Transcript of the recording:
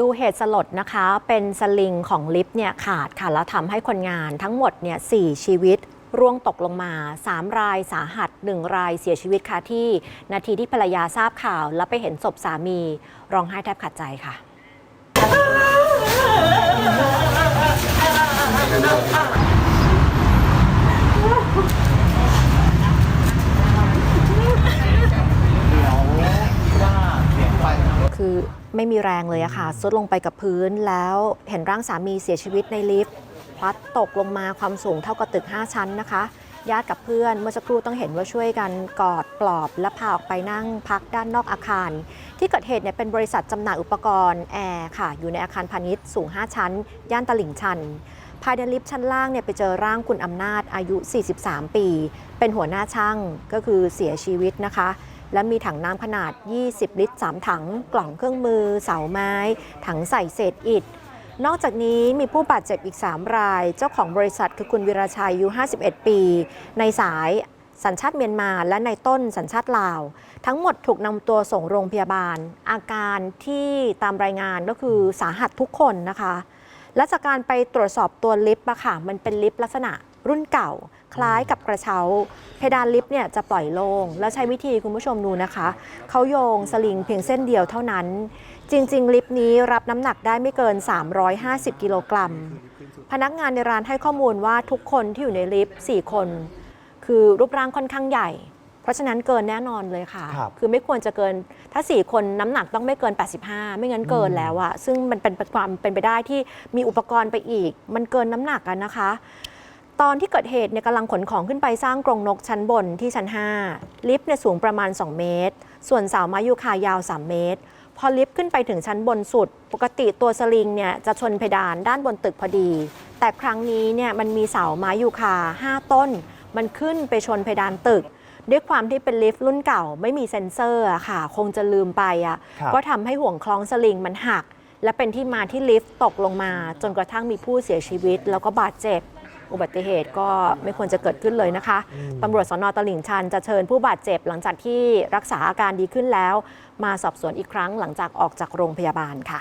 ดูเหตุสลดนะคะ เป็นสลิงของลิฟต์เนี่ยขาดค่ะ แล้วทำให้คนงานทั้งหมดเนี่ยสชีวิตร่วงตกลงมา 3 รายสาหัส 1 รายเสียชีวิตค่ะที่ นาทีที่ภรรยาทราบข่าว แล้วไปเห็นศพสามีร้องไห้แทบขาดใจค่ะ คือ ไม่มีแรงเลยอะค่ะซุดลงไปกับพื้นแล้วเห็นร่างสามีเสียชีวิตในลิฟต์พลัดตกลงมาความสูงเท่ากับตึก 5 ชั้นนะคะ ญาติกับเพื่อนเมื่อสักครู่ต้องเห็นว่าช่วยกันกอดปลอบและพาออกไปนั่งพักด้านนอกอาคาร ที่เกิดเหตุเนี่ยเป็นบริษัทจำหน่ายอุปกรณ์แอร์ค่ะ อยู่ในอาคารพาณิชย์สูง 5 ชั้น ย่านตลิ่งชันภายในลิฟต์ชั้นล่างเนี่ยไปเจอร่างคุณอำนาจอายุ 43 ปี เป็นหัวหน้าช่างก็คือเสียชีวิตนะคะ และมีถังน้ำขนาด 20 ลิตร 3 ถัง กล่องเครื่องมือ เสาไม้ ถังใส่เศษอิฐ นอกจากนี้มีผู้บาดเจ็บอีก 3 ราย เจ้าของบริษัทคือคุณวิราชัยอายุ 51 ปี ในสายสัญชาติเมียนมาและในต้นสัญชาติลาว ทั้งหมดถูกนำตัวส่งโรงพยาบาล อาการที่ตามรายงานก็คือสาหัสทุกคนนะคะ และจากการไปตรวจสอบตัวลิฟต์อะค่ะมันเป็นลิฟต์ลักษณะ รุ่นเก่า คล้ายกับกระเช้า เพดานลิฟต์เนี่ยจะปล่อยโลง่งแล้วใช้วิธีคุณผู้ชมดูนะคะ เขาโยงสลิงเพียงเส้นเดียวเท่านั้น จริง ๆ ลิฟต์นี้รับน้ำหนักได้ไม่เกิน 350 กิโลกรัม พนักงานในร้านให้ข้อมูลว่าทุกคนที่อยู่ในลิฟต์4คน คือรูปร่างค่อนข้างใหญ่ เพราะฉะนั้นเกินแน่นอนเลยค่ะครับคือไม่ควรจะเกินถ้า 4 คนน้ำหนักต้องไม่เกิน 85 ไม่งั้นเกินแล้วอะซึ่งมันเป็นความเป็นไปได้ที่มีอุปกรณ์ไปอีก มันเกินน้ำหนักกันนะคะ ตอนที่เกิดเหตุเนี่ยกำลังขนของขึ้นไปสร้างกรงนกชั้นบนที่ชั้น 5 ลิฟต์เนี่ยสูงประมาณ 2 เมตร ส่วนเสาไม้ยูคายาว 3 เมตร พอลิฟต์ขึ้นไปถึงชั้นบนสุด ปกติตัวสลิงเนี่ยจะชนเพดานด้านบนตึกพอดี แต่ครั้งนี้เนี่ยมันมีเสาไม้ยูคา 5 ต้น มันขึ้นไปชนเพดานตึกด้วยความที่เป็นลิฟต์รุ่นเก่าไม่มีเซ็นเซอร์อะค่ะ คงจะลืมไปอะครับก็ทำให้ห่วงคล้องสลิงมันหัก และเป็นที่มาที่ลิฟต์ตกลงมา จนกระทั่งมีผู้เสียชีวิตแล้วก็บาดเจ็บ อุบัติเหตุก็ไม่ควรจะเกิดขึ้นเลยนะคะตำรวจสนตลิ่งชันจะเชิญผู้บาดเจ็บหลังจากที่รักษาอาการดีขึ้นแล้ว มาสอบสวนอีกครั้งหลังจากออกจากโรงพยาบาลค่ะ